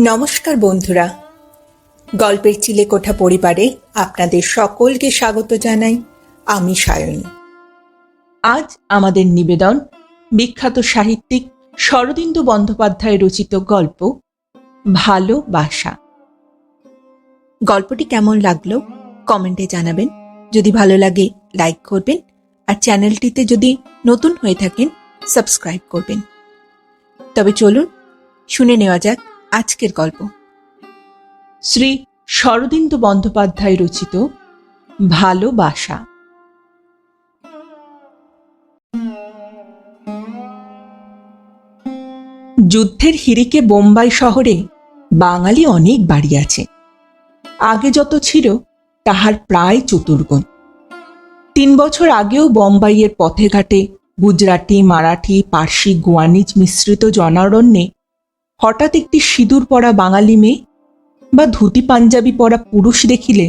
নমস্কার বন্ধুরা। গল্পের চিলেকোঠা পরিবারে আপনাদের সকলকে স্বাগত জানাই। আমি সায়নী। আজ আমাদের নিবেদন বিখ্যাত সাহিত্যিক শরদিন্দু বন্দ্যোপাধ্যায় রচিত গল্প ভালোবাসা গল্পটি কেমন লাগল কমেন্টে জানাবেন। যদি ভালো লাগে, লাইক করবেন আর চ্যানেলটিতে যদি নতুন হয়ে থাকেন, সাবস্ক্রাইব করবেন। তবে চলুন, শুনে নেওয়া যাক আজকের গল্প। শ্রী শরদিন্দু বন্দ্যোপাধ্যায় রচিত ভালোবাসা যুদ্ধের হিরিকে বোম্বাই শহরে বাঙালি অনেক বাড়ি আছে। আগে যত ছিল, তাহার প্রায় চতুর্গুণ। তিন বছর আগেও বোম্বাইয়ের পথে ঘাটে গুজরাটি, মারাঠি, পার্সি, গোয়ানিজ মিশ্রিত জনারণ্যে হঠাৎ একটি সিঁদুর পরা বাঙালি মেয়ে বা ধুতি পাঞ্জাবি পরা পুরুষ দেখিলে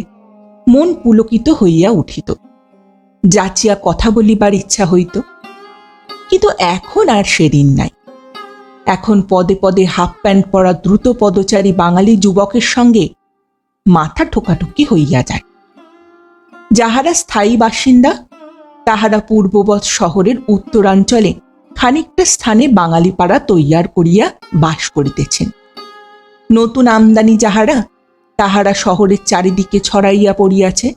মন পুলকিত হইয়া উঠিত। যাচিয়া কথা বলিবার ইচ্ছা হইত, কিন্তু এখন আর সেদিন নাই। এখন পদে পদে হাফ প্যান্ট পরা দ্রুত পদচারী বাঙালি যুবকের সঙ্গে মাথা ঠোকাঠুকি হইয়া যায়। যাহারা স্থায়ী বাসিন্দা, তাহারা পূর্ববৎ শহরের উত্তরাঞ্চলে খানিকটা স্থানে বাঙালি পাড়া তৈয়ার করিয়া বাস করিতেছেন। নতুন আমদানি যাহারা, তাহারা শহরের চারিদিকে ছড়াইয়া পড়িয়াছে।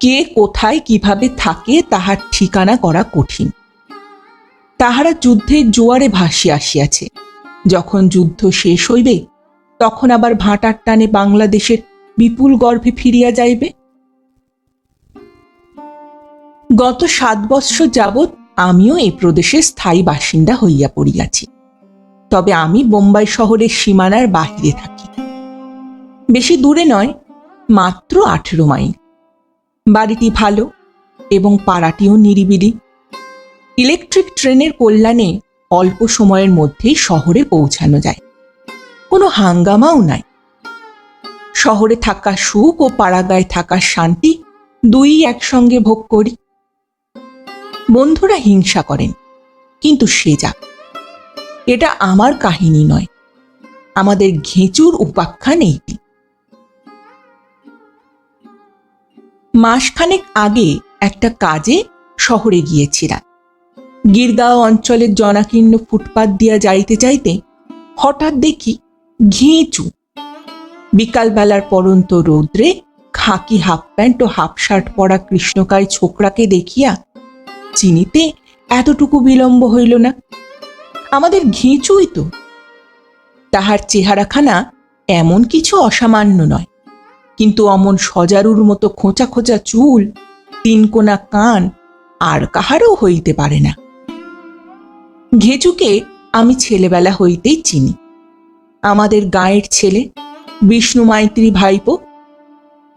কে কোথায় কীভাবে থাকে তাহার ঠিকানা করা কঠিন। তাহারা যুদ্ধের জোয়ারে ভাসিয়া আসিয়াছে। যখন যুদ্ধ শেষ হইবে, তখন আবার ভাটার টানে বাংলাদেশের বিপুল গর্ভে ফিরিয়া যাইবে। গত সাত বৎসর যাবৎ আমিও এই প্রদেশে স্থায়ী বাসিন্দা হইয়া পড়িয়াছি। তবে আমি বোম্বাই শহরের সীমানার বাহিরে থাকি। বেশি দূরে নয়, মাত্র আঠেরো মাইল। বাড়িটি ভালো এবং পাড়াটিও নিরিবিলি। ইলেকট্রিক ট্রেনের কল্যাণে অল্প সময়ের মধ্যেই শহরে পৌঁছানো যায়। কোনো হাঙ্গামাও নাই। শহরে থাকা সুখ ও পাড়াগায় থাকা শান্তি দুই একসঙ্গে ভোগ করি। বন্ধুরা হিংসা করেন, কিন্তু সে যাক। এটা আমার কাহিনী নয়, আমাদের ঘেঁচুর উপাখ্যান এইটি মাসখানেক আগে একটা কাজে শহরে গিয়েছিলাম। গিরগাঁও অঞ্চলের জনাকীর্ণ ফুটপাত দিয়া যাইতে যাইতে হঠাৎ দেখি ঘেঁচু। বিকালবেলার পরন্ত রৌদ্রে খাকি হাফ প্যান্ট ও হাফ শার্ট পরা কৃষ্ণকায় ছোকরাকে দেখিয়া চিনিতে এতটুকু বিলম্ব হইল না। আমাদের ঘেঁচুই তো। তাহার চেহারাখানা এমন কিছু অসামান্য নয়। কিন্তু অমন সজারুর মতো খোঁচা খোঁচা চুল, তিনকোনা কান আর কাহারও হইতে পারে না। ঘেঁচুকে আমি ছেলেবেলা হইতেই চিনি। আমাদের গাঁয়ের ছেলে, বিষ্ণু মাইত্রী ভাইপো,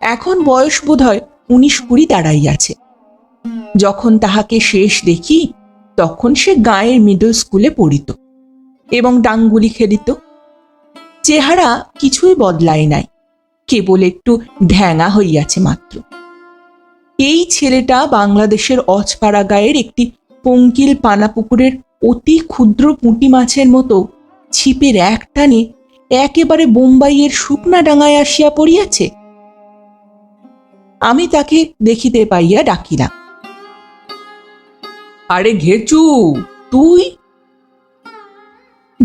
এখন বয়স বোধ হয় উনিশ কুড়ি দাঁড়াইয়াছে। যখন তাহাকে শেষ দেখি, তখন সে গাঁয়ের মিডল স্কুলে পড়িত এবং ডাঙ্গুলি খেলিত। চেহারা কিছুই বদলায় নাই, কেবল একটু ঢ্যাঙা হইয়াছে মাত্র। এই ছেলেটা বাংলাদেশের অজপাড়া গায়ের একটি পঙ্কিল পানাপুকুরের অতি ক্ষুদ্র পুঁটি মাছের মতো ছিপের এক টানে একেবারে বোম্বাইয়ের শুকনা ডাঙায় আসিয়া পড়িয়াছে। আমি তাকে দেখিতে পাইয়া ডাকিলাম। আরে ঘেচু, তুই?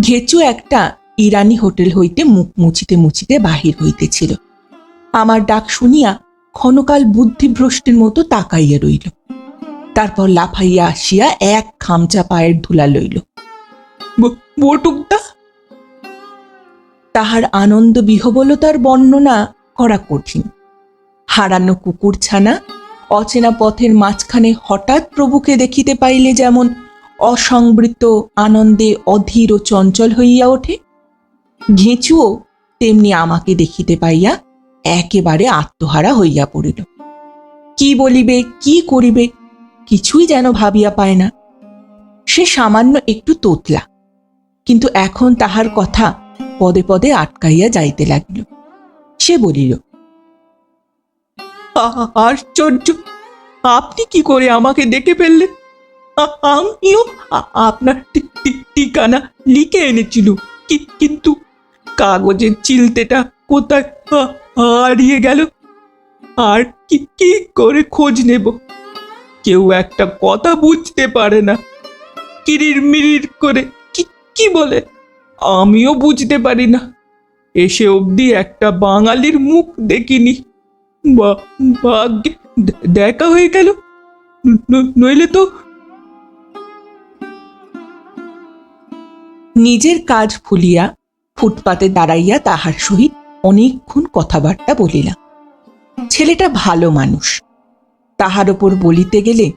ঘেচু একটা ইরানি হোটেল হইতে মুখ মুছিতে মুছিতে বাহির হইতেছিল। আমার ডাক শুনিয়া ক্ষণকাল বুদ্ধিভ্রষ্টের মতো তাকাইয়া রইল। তারপর লাফাইয়া আসিয়া এক খামচা পায়ের ধুলা লইল। বটুকদা! তাহার আনন্দ বিহবলতার বর্ণনা করা কঠিন। হারানো কুকুর ছানা অচেনা পথের মাঝখানে হঠাৎ প্রভুকে দেখিতে পাইলে যেমন অসংবৃত আনন্দে অধীর ও চঞ্চল হইয়া ওঠে। ঘেঁচুও তেমনি আমাকে দেখিতে পাইয়া একেবারে আত্মহারা হইয়া পড়িল। কি বলিবে, কি করিবে, কিছুই যেন ভাবিয়া পায় না। সে সামান্য একটু তোতলা, কিন্তু এখন তাহার কথা পদে পদে আটকাইয়া যাইতে লাগিল। সে বলিল আশ্চর্য। আপনি কি করে আমাকে দেখে ফেললেন? আমিও আপনার ঠিকানা লিখে এনেছিল। কিন্তু কাগজের চিলতেটা কোথায়? হারিয়ে গেল। আর কি কি করে খোঁজ নেব? কেউ একটা কথা বুঝতে পারে না। কিরির মিরির করে কি কি বলে? আমিও বুঝতে পারি না। এসে অবধি একটা বাঙালির মুখ দেখিনি। ভাগ্যে দেখা হয়ে গেল। নইলে তো নিজের কাজ ভুলিয়া ফুটপাতে দাঁড়াইয়া তাহার সহিত অনেকক্ষণ কথাবার্তা বলিলাম। ছেলেটা ভালো মানুষ। তাহার ওপর বলিতে গেলে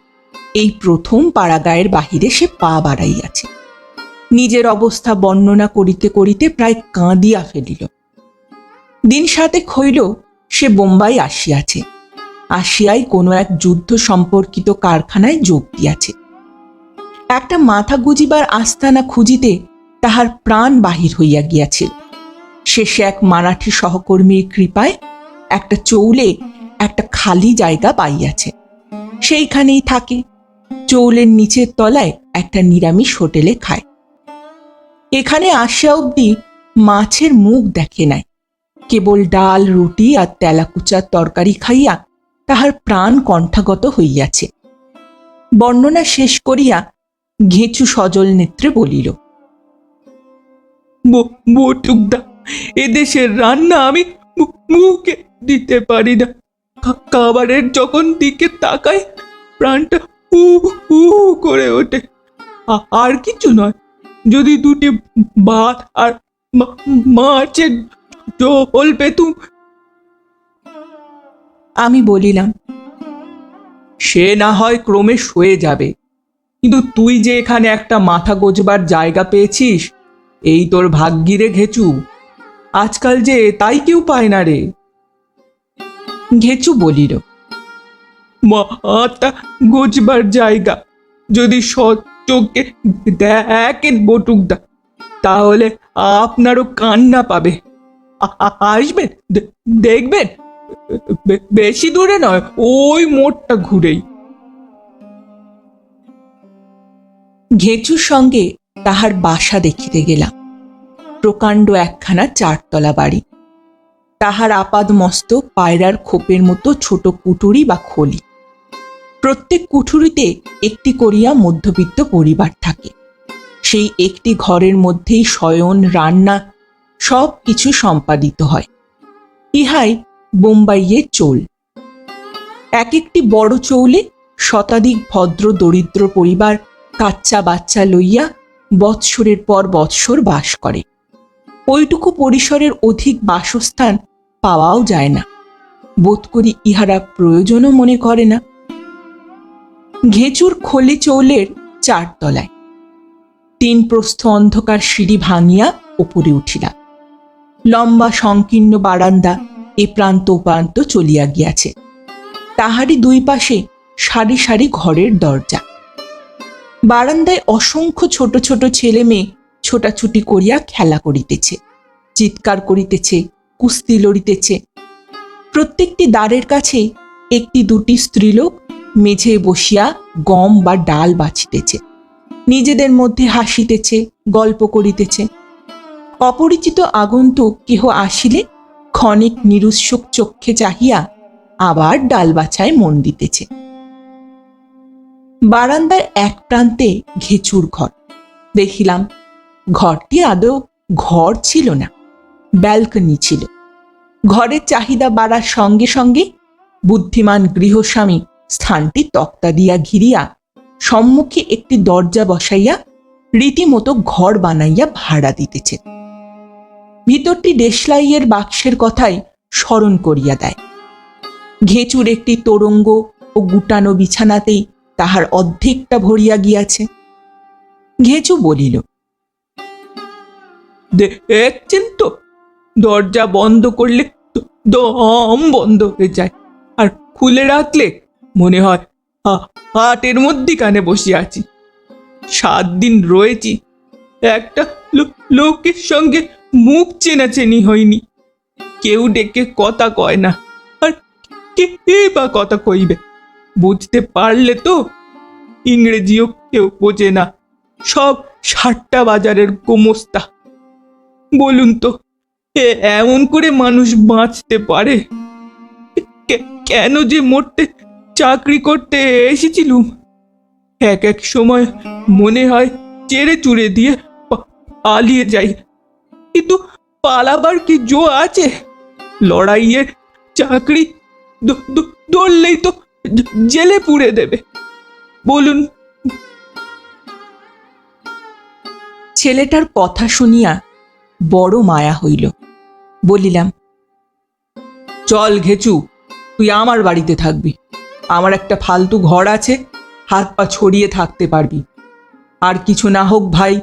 এই প্রথম পাড়াগায়ের বাহিরে সে পা বাড়াইয়াছে। নিজের অবস্থা বর্ণনা করিতে করিতে প্রায় কাঁদিয়া ফেলিল। দিন সাতেক হইল সে বোম্বাই আসিয়াছে। আসিয়াই কোনো এক যুদ্ধ সম্পর্কিত কারখানায় যোগ দিয়াছে। একটা মাথা গুজিবার আস্তানা খুঁজিতে তাহার প্রাণ বাহির হইয়া গিয়াছিল শেষে এক মারাঠি সহকর্মীর কৃপায় একটা চৌলে একটা খালি জায়গা পাইয়াছে। সেইখানেই থাকে, চৌলের নিচের তলায় একটা নিরামিষ হোটেলে খায়। এখানে আসিয়া অবধি মাছের মুখ দেখে নাই। কেবল ডাল, রুটি আর তেলাকুচার তরকারি খাইয়া তাহার প্রাণ কণ্ঠাগত হইয়াছে। বর্ণনা শেষ করিয়া ঘেঁচু সজল নেত্রে বলিল বটুকদা এদেশের রান্না আমি মুখে দিতে পারি না। খাবারের যখন দিকে তাকাই, প্রাণটা হু হু করে ওঠে। আর কিছু নয়, যদি দুটি ভাত আর মাছের ঝোল পেতুম আমি বলিলাম সে না হয় ক্রমে সয়ে যাবে। কিন্তু তুই যে এখানে একটা মাথা গোজবার জায়গা পেয়েছিস এই তোর ভাগ্যিরে ঘেচু। আজকাল যে তাই কেউ পায় না রে। ঘেঁচু বলিল মাথা গোজবার জায়গা। যদি সৎ চোখে দেখেন বটুকদা তাহলে আপনারও কান্না পাবে। আসবেন? দেখবেন? বেশি দূরে নয়, ওই মোড়টা ঘুরেই। ঘেঁচুর সঙ্গে তাহার বাসা দেখিতে গেলাম। প্রকাণ্ড একখানা চারতলা বাড়ি। তাহার আপাদ মস্তক পায়রার খোপের মতো ছোট কুটুরি বা খলি। প্রত্যেক কুঠুরিতে একটি করিয়া মধ্যবিত্ত পরিবার থাকে। সেই একটি ঘরের মধ্যেই শয়ন, রান্না সব কিছু সম্পাদিত হয়। ইহাই বোম্বাইয়ের চোল। এক একটি বড় চৌলে শতাধিক ভদ্র দরিদ্র পরিবার কাচ্চা বাচ্চা লইয়া বৎসরের পর বৎসর বাস করে। ওইটুকু পরিসরের অধিক বাসস্থান পাওয়াও যায় না। বোধ করি ইহারা প্রয়োজনও মনে করে না। ঘেঁচুর খলি চৌলের চারতলায়। তিন প্রস্থ অন্ধকার সিঁড়ি ভাঙিয়া উপরে উঠিলাম। লম্বা সংকীর্ণ বারান্দা এ প্রান্ত প্রান্ত চলিয়া গিয়াছে। তাহারই দুই পাশে সারি সারি ঘরের দরজা। বারান্দায় অসংখ্য ছোট ছোট ছেলে মেয়ে ছোটাছুটি করিয়া খেলা করিতেছে, চিৎকার করিতেছে, কুস্তি লড়িতেছে। প্রত্যেকটি দ্বারের কাছে একটি দুটি স্ত্রীলোক মেঝে বসিয়া গম বা ডাল বাছিতেছে। নিজেদের মধ্যে হাসিতেছে, গল্প করিতেছে। অপরিচিত আগন্তুক কেহ আসিলে ক্ষণিক নিরুৎসুক চক্ষে চাহিয়া আবার ডাল বাছায় মন দিতেছে। বারান্দার এক প্রান্তে ঘেচুর ঘর। দেখিলাম ঘরটি আদৌ ঘর ছিল না, ব্যালকনি ছিল। ঘরের চাহিদা বাড়ার সঙ্গে সঙ্গে বুদ্ধিমান গৃহস্বামী স্থানটি তক্তা দিয়া ঘিরিয়া সম্মুখে একটি দরজা বসাইয়া রীতিমতো ঘর বানাইয়া ভাড়া দিতেছে। ভিতরটি দেশলাইয়ের বাক্সের কথাই স্মরণ করিয়া দেয়। ঘেঁচুর একটি তোরঙ্গ ও গুটানো বিছানাতেই তাহার অর্ধেকটা ভরিয়া গিয়াছে। ঘেঁচু বলিল দেখছেন তো, দরজা বন্ধ করলে দম বন্ধ হয়ে যায়, আর খুলে রাখলে মনে হয় হাটের মধ্যিখানে বসে আছি। সাত দিন রয়েছি, একটা লোকের সঙ্গে মুখ চেনাচেনি হয়নি। কেউ ডেকে কথা কয় না, আর কে বা কথা কইবে? বুঝতে পারলে তো ইংরেজিও কেউ বোঝে না, সব সাতটা বাজারের গোমস্তা। বলুন তো, এ- এমন করে মানুষ বাঁচতে পারে? কেন যে মরতে চাকরি করতে এসেছিলুম? এক এক সময় মনে হয় চেড়ে চুড়ে দিয়ে পালিয়ে যাই। কিন্তু পালাবার কি জো আছে? লড়াইয়ের চাকরি ধরলেই তো জেলে পুড়ে দেবে। বলুন। ছেলেটার কথা শুনিয়া বড় মায়া হইল। বলিলাম, চল ঘেচু, তুই আমার বাড়িতে থাকবি। আমার একটা ফালতু ঘর আছে, হাত পা ছড়িয়ে থাকতে পারবি। আর কিছু না হোক ভাই,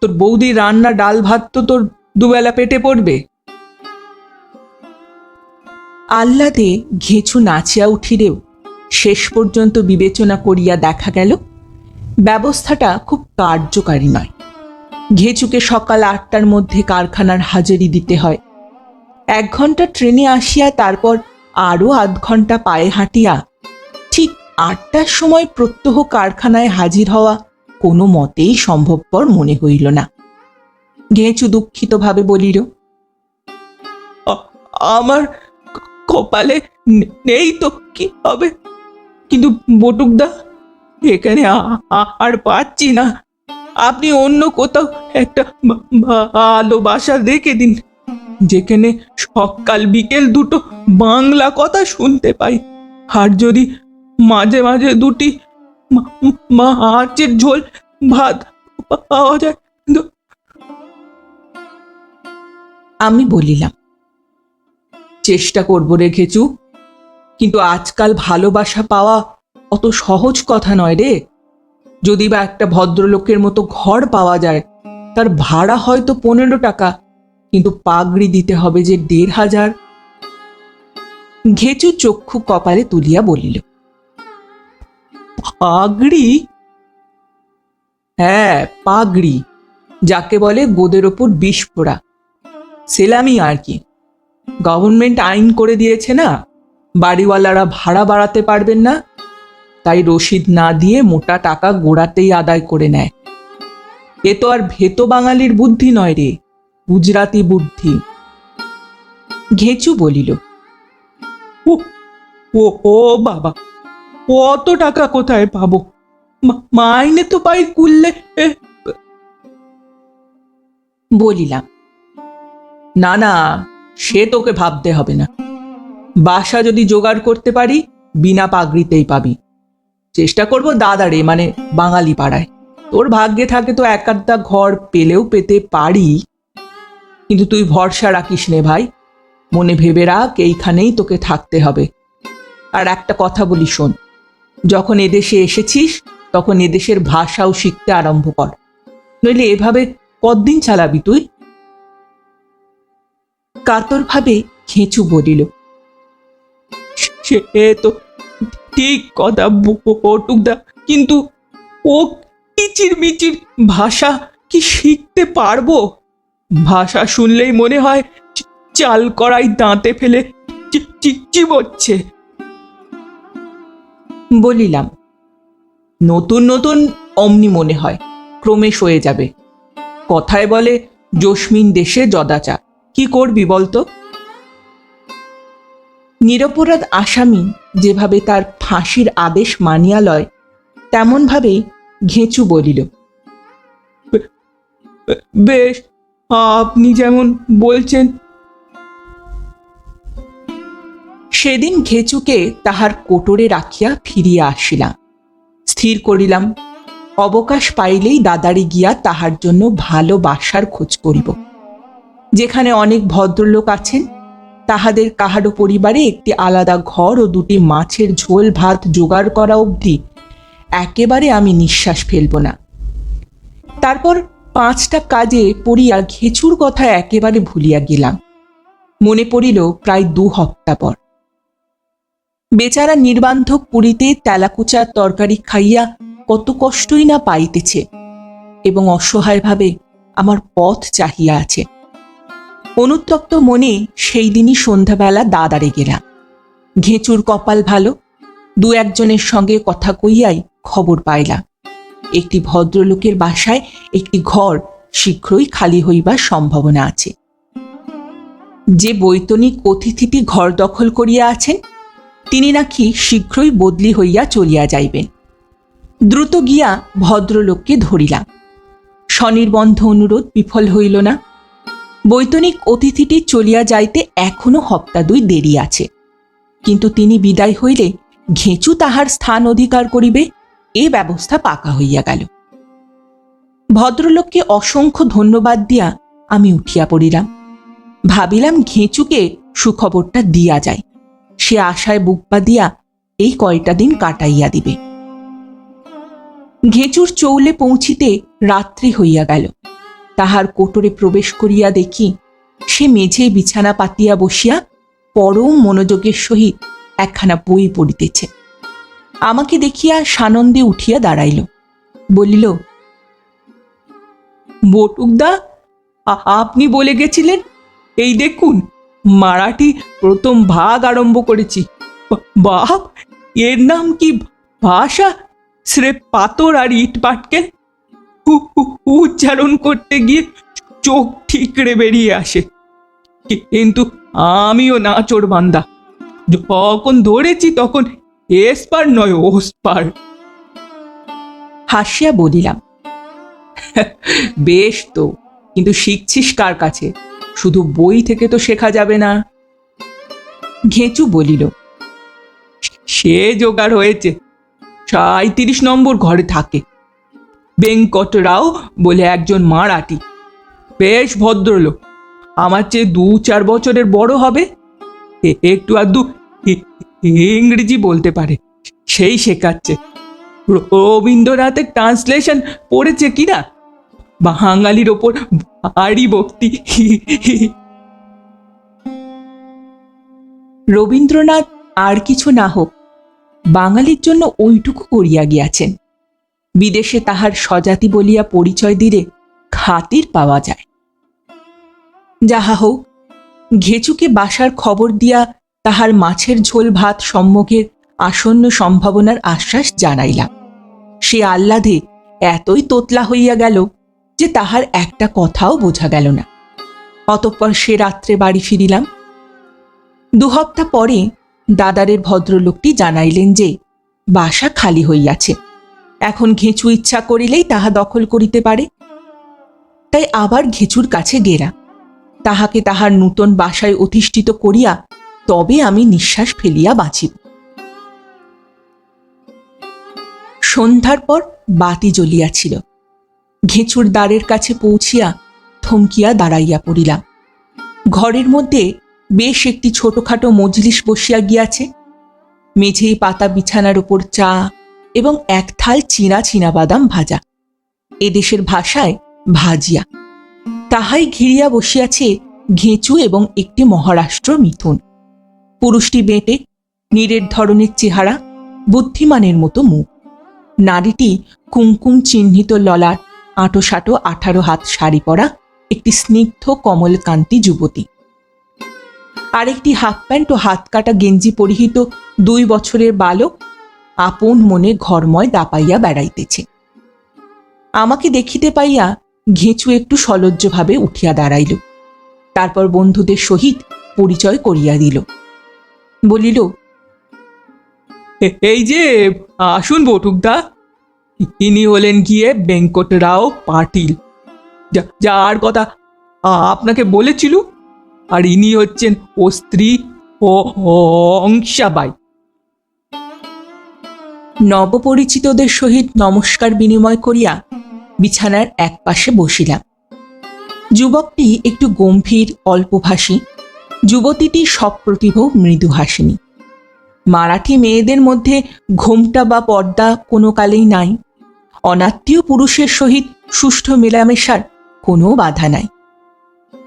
তোর বৌদির রান্না ডাল ভাত তো তোর দুবেলা পেটে পড়বে। আহ্লাদে ঘেঁচু নাচিয়া উঠিলেও শেষ পর্যন্ত বিবেচনা করিয়া দেখা গেল, ব্যবস্থাটা খুব কার্যকারী নয়। ঘেঁচুকে সকাল আটটার মধ্যে কারখানার হাজারি দিতে হয়। এক ঘণ্টা ট্রেনে আসিয়া তারপর আরও আধ ঘণ্টা পায়ে হাঁটিয়া ঠিক আটটার সময় প্রত্যহ কারখানায় হাজির হওয়া কোনো মতেই সম্ভবপর মনে হইল না। ঘেঁচু দুঃখিতভাবে বলিল। আমার কপালে নেই তো, কি হবে? কিন্তু বটুকদা, এখানে আর পাচ্ছি না। আপনি অন্য কোথাও একটা ভালো বাসা দেখে দিন, যেখানে সকাল বিকেল দুটো বাংলা কথা শুনতে পাই। আর যদি মাঝে মাঝে দুটি মাছের ঝোল ভাত পাওয়া যায় আমি বলিলাম, চেষ্টা করব রেখেছু কিন্তু আজকাল ভালোবাসা পাওয়া অত সহজ কথা নয় রে। যদি বা একটা ভদ্রলোকের মতো ঘর পাওয়া যায়, তার ভাড়া হয়তো পনেরো টাকা, কিন্তু পাগড়ি দিতে হবে যে দেড় হাজার ঘেচু চক্ষু কপালে তুলিয়া বলিল, পাগড়ি? হ্যাঁ পাগড়ি, যাকে বলে গোদের ওপর বিষ পোড়া। সেলামি আর কি। গভর্নমেন্ট আইন করে দিয়েছে না? বাড়িওয়ালারা ভাড়া বাড়াতে পারবেন না? তাই রসিদ না দিয়ে মোটা টাকা গোড়াতেই আদায় করে নেয়। এ তো আর ভেতো বাঙালির বুদ্ধি নয় রে, গুজরাতি বুদ্ধি। ঘেচু বলিল, ও ও ও বাবা অত টাকা কোথায় পাবো? মাইনে তো পাই কুললে বলিলাম না না, সে তোকে ভাবতে হবে না। বাসা যদি জোগাড় করতে পারি, বিনা পাগড়িতেই পাবি। চেষ্টা করব দাদারে মানে বাঙালি পাড়ায়। তোর ভাগ্যে থাকে তো এক আধটা ঘর পেলেও পেতে পারি। কিন্তু তুই ভরসা রাখিস নে ভাই। মনে ভেবে রাখ, এইখানেই তোকে থাকতে হবে। আর একটা কথা বলি শোন, যখন এদেশে এসেছিস, তখন এদেশের ভাষাও শিখতে আরম্ভ কর। নইলে এভাবে কতদিন চালাবি তুই? কাতরভাবে খেঁচু বলিল, সে তো ঠিক কথা বটুকদা কিন্তু ও কিচির মিচির ভাষা কি শিখতে পারব? ভাষা শুনলেই মনে হয় চাল করাই দাঁতে ফেলে চি- চি- বলিলাম, নতুন নতুন অমনি মনে হয় ক্রমেশ হয়ে যাবে। কথায় বলে জসমিন দেশে জদাচা কি করবি বলতো? নিরপরাধ আসামি যেভাবে তার ফাঁসির আদেশ মানিয়া লয়, তেমনভাবেই ঘেঁচু বলিল, বেশ, আপনি যেমন বলছেন। সেদিন ঘেঁচুকে তাহার কোটরে রাখিয়া ফিরিয়া আসিলাম। স্থির করিলাম, অবকাশ পাইলেই দাদারে গিয়া তাহার জন্য ভালো বাসার খোঁজ করিব। যেখানে অনেক ভদ্রলোক আছেন, তাহাদের কাহারও পরিবারে একটি আলাদা ঘর ও দুটি মাছের ঝোল ভাত জোগাড় করা অবধি একেবারে আমি নিঃশ্বাস ফেলব না। তারপর পাঁচটা কাজে পড়িয়া ঘেচুর কথা একেবারে ভুলিয়া গেলাম। মনে পড়িল প্রায় দু হপ্তা পর। বেচারা নির্বান্ধক পুরীতে তেলাকুচার তরকারি খাইয়া কত কষ্টই না পাইতেছে এবং অসহায়ভাবে আমার পথ চাহিয়া আছে। অনুত্তপ্ত মনে সেই দিনই সন্ধ্যাবেলা দাদারে গেলাম। ঘেঁচুর কপাল ভালো, দু একজনের সঙ্গে কথা কইয়াই খবর পাইলাম। একটি ভদ্রলোকের বাসায় একটি ঘর শীঘ্রই খালি হইবার সম্ভাবনা আছে। যে বৈতনিক অতিথিটি ঘর দখল করিয়া আছেন, তিনি নাকি শীঘ্রই বদলি হইয়া চলিয়া যাইবেন। দ্রুত গিয়া ভদ্রলোককে ধরিলাম। স্বনির্বন্ধ অনুরোধ বিফল হইল না। বৈতনিক অতিথিটি চলিয়া যাইতে এখনও হপ্তা দুই দেরি আছে। কিন্তু তিনি বিদায় হইলে ঘেঁচু তাহার স্থান অধিকার করিবে, এ ব্যবস্থা পাকা হইয়া গেল। ভদ্রলোককে অসংখ্য ধন্যবাদ দিয়া আমি উঠিয়া পড়িলাম। ভাবিলাম ঘেঁচুকে সুখবরটা দিয়া যায়। সে আশায় বুক দিয়া এই কয়টা দিন কাটাইয়া দিবে। ঘেঁচুর চৌলে পৌঁছিতে রাত্রি হইয়া গেল। তাহার কোটরে প্রবেশ করিয়া দেখি, সে মেঝে বিছানা পাতিয়া বসিয়া পরম মনোযোগের সহিত একখানা বই পড়িতেছে। আমাকে দেখিয়া সানন্দে উঠিয়া দাঁড়াইল, বলিল, বটুকদা আপনি বলে গেছিলেন, এই দেখুন, মারাঠি প্রথম ভাগ আরম্ভ করেছি। বাপ এর নাম কি ভাষা? স্রেফ পাথর আর ইট পাটকেল উচ্চারণ করতে গিয়ে চোখ ঠিকরে বেরিয়ে আসে। কিন্তু আমিও নাচোর বান্দা। যখন ধরেছি তখন এসপার নয়, ওসপার। হাসিয়া বলিলাম, বেশ তো, কিন্তু শিখছিস কার কাছে? শুধু বই থেকে তো শেখা যাবে না? ঘেঁচু বলিল, সে জোগাড় হয়েছে। সাঁত্রিশ নম্বর ঘরে থাকে। বেঙ্কটরাও বলে একজন মারাঠি। বেশ ভদ্রলোক। আমার চেয়ে দু চার বছরের বড় হবে। একটু আধটু ইংরেজি বলতে পারে। সেই শেখাচ্ছে। রবীন্দ্রনাথের ট্রান্সলেশন পড়েছে কিনা বাঙালির ওপর ভারী ভক্তি। রবীন্দ্রনাথ আর কিছু না হোক। বাঙালির জন্য ওইটুকু করিয়া গিয়াছেন। বিদেশে তাহার স্বজাতি বলিয়া পরিচয় দিলে খাতির পাওয়া যায়। যাহা হোক ঘেচুকে বাসার খবর দিয়া তাহার মাছের ঝোল ভাত সম্মুখের আসন্ন সম্ভাবনার আশ্বাস জানাইলাম। সে আহ্লাদে এতই তোতলা হইয়া গেল যে তাহার একটা কথাও বোঝা গেল না। অতঃপর সে রাত্রে বাড়ি ফিরিলাম। দু হপ্তাহ পরে দাদারের ভদ্রলোকটি জানাইলেন যে বাসা খালি হইয়াছে। এখন ঘেঁচু ইচ্ছা করিলেই তাহা দখল করিতে পারে। তাই আবার ঘেঁচুর কাছে গেরা। তাহাকে তাহার নূতন বাসায় অধিষ্ঠিত করিয়া তবে আমি নিঃশ্বাস ফেলিয়া বাঁচিব। সন্ধ্যার পর বাতি জ্বলিয়াছিল। ঘেঁচুর দ্বারের কাছে পৌঁছিয়া থমকিয়া দাঁড়াইয়া পড়িলাম। ঘরের মধ্যে বেশ একটি ছোটখাটো মজলিস বসিয়া গিয়াছে। মেঝেই পাতা বিছানার উপর চা এবং এক থাল চীনা চীনা বাদাম ভাজা এদেশের ভাষায় ভাজিয়া। তাহাই ঘিরিয়া বসিয়াছে ঘেঁচু এবং একটি মহারাষ্ট্র মিথুন। পুরুষটি বেঁটে, নীরের ধরনের চেহারা, বুদ্ধিমানের মতো মুখ। নারীটি কুমকুম চিহ্নিত ললার আঁটো আঁটোসাঁটো আঠারো হাত শাড়ি পরা একটি স্নিগ্ধ কমলকান্তি যুবতী। আরেকটি হাফ প্যান্ট ও হাত কাটা গেঞ্জি পরিহিত দুই বছরের বালক আপন মনে ঘরময় দাপাইয়া বেড়াইতেছে। আমাকে দেখিতে পাইয়া ঘেঁচু একটু সলজ্জভাবে উঠিয়া দাঁড়াইল। তারপর বন্ধুদের সহিত পরিচয় করিয়া দিল। বলিল এই যে, আসুন বটুকদা। ইনি হলেন গিয়ে বেঙ্কটরাও পাটিল। যা- যার কথা আপনাকে বলেছিল? আর ইনি হচ্ছেন ও স্ত্রী ও, অংশাবাই। নবপরিচিতদের সহিত নমস্কার বিনিময় করিয়া বিছানার এক পাশে বসিলাম। যুবকটি একটু গম্ভীর, অল্পভাষী। যুবতীটি সপ্রতিভ মৃদু হাসিনী মারাঠি মেয়েদের মধ্যে ঘোমটা বা পর্দা কোনো কালেই নাই। অনাত্মীয় পুরুষের সহিত সুষ্ঠু মেলামেশার কোনো বাধা নাই।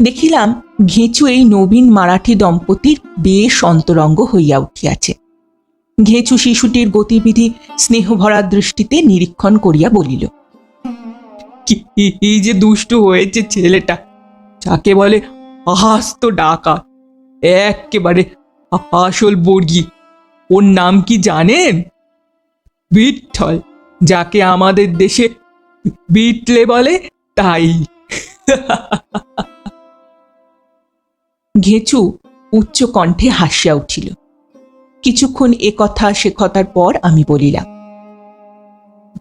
দেখিলাম ঘেঁচু এই নবীন মারাঠি দম্পতির বেশ অন্তরঙ্গ হইয়া উঠিয়াছে। ঘেঁচু শিশুটির গতিবিধি স্নেহভরা দৃষ্টিতে নিরীক্ষণ করিয়া বলিল, কি যে দুষ্টু হয়েছে ছেলেটা। যাকে বলে আহাস্ত ডাকা, একেবারে আসল বর্গি। ওর নাম কি জানেন? বিঠল, যাকে আমাদের দেশে বিটলে বলে তাই। ঘেঁচু উচ্চ কণ্ঠে হাসিয়া উঠিল। কিছুক্ষণ এ কথা, সে কথার পর আমি বলিলাম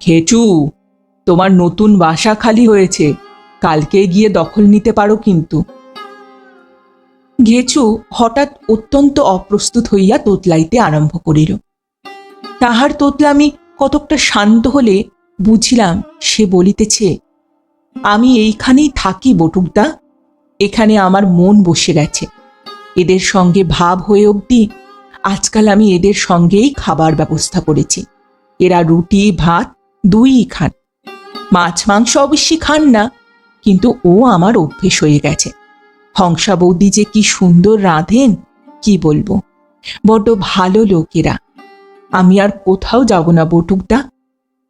ঘেঁচু তোমার নতুন বাসা খালি হয়েছে, কালকে গিয়ে দখল নিতে পারো কিন্তু। ঘেঁচু হঠাৎ অত্যন্ত অপ্রস্তুত হইয়া তোতলাইতে আরম্ভ করিল। তাহার তোতলামি কতকটা শান্ত হলে বুঝিলাম, সে বলিতেছে, আমি এইখানেই থাকি বটুকদা, এখানে আমার মন বসে গেছে। এদের সঙ্গে ভাব হয়ে অবধি আজকাল আমি এদের সঙ্গেই খাবার ব্যবস্থা করেছি। এরা রুটি, ভাত দুই খান। মাছ, মাংস অবশ্যই খান না, কিন্তু ও আমার অভ্যেস হয়ে গেছে। হংসা বৌদি যে কি সুন্দর রাঁধেন, কি বলব? বড্ড ভালো লোকেরা আমি আর কোথাও যাব না, বটুকদা।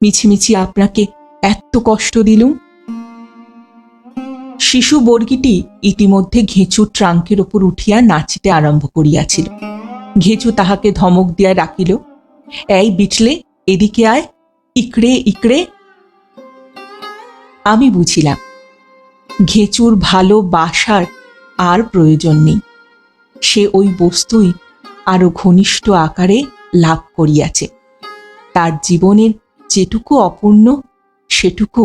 মিছিমিছি আপনাকে এত কষ্ট দিলুম। শিশু বর্গিটি ইতিমধ্যে ঘেঁচুর ট্রাঙ্কের ওপর উঠিয়া নাচিতে আরম্ভ করিয়াছিল। ঘেঁচু তাহাকে ধমক দিয়া ডাকিল এই বিটলে, এদিকে আয়, ইকড়ে ইকড়ে। আমি বুঝিলাম, ঘেঁচুর ভালো বাসার আর প্রয়োজন নেই। সে ওই বস্তুই আরও ঘনিষ্ঠ আকারে লাভ করিয়াছে। তার জীবনের যেটুকু অপূর্ণ, সেটুকু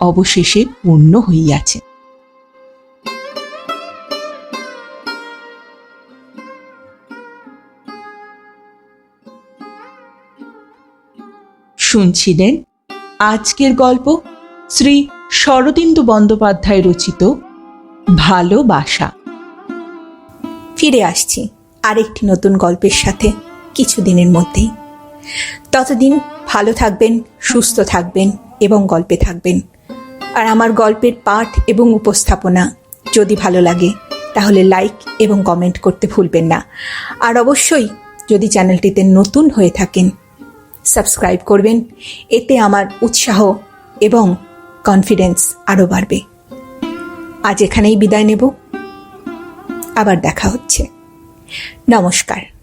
অবশেষে পূর্ণ হইয়াছে। শুনছিলেন আজকের গল্প শ্রী শরদিন্দু বন্দ্যোপাধ্যায় রচিত ভালোবাসা ফিরে আসছি আরেকটি নতুন গল্পের সাথে কিছুদিনের মধ্যেই। ততদিন ভালো থাকবেন, সুস্থ থাকবেন এবং গল্পে থাকবেন। আর আমার গল্পের পাঠ এবং উপস্থাপনা যদি ভালো লাগে, তাহলে লাইক এবং কমেন্ট করতে ভুলবেন না। আর অবশ্যই যদি চ্যানেলটিতে নতুন হয়ে থাকেন সাবস্ক্রাইব করবেন। এতে আমার উৎসাহ এবং কনফিডেন্স আরও বাড়বে। আজ এখানেই বিদায় নেব। আবার দেখা হচ্ছে। নমস্কার।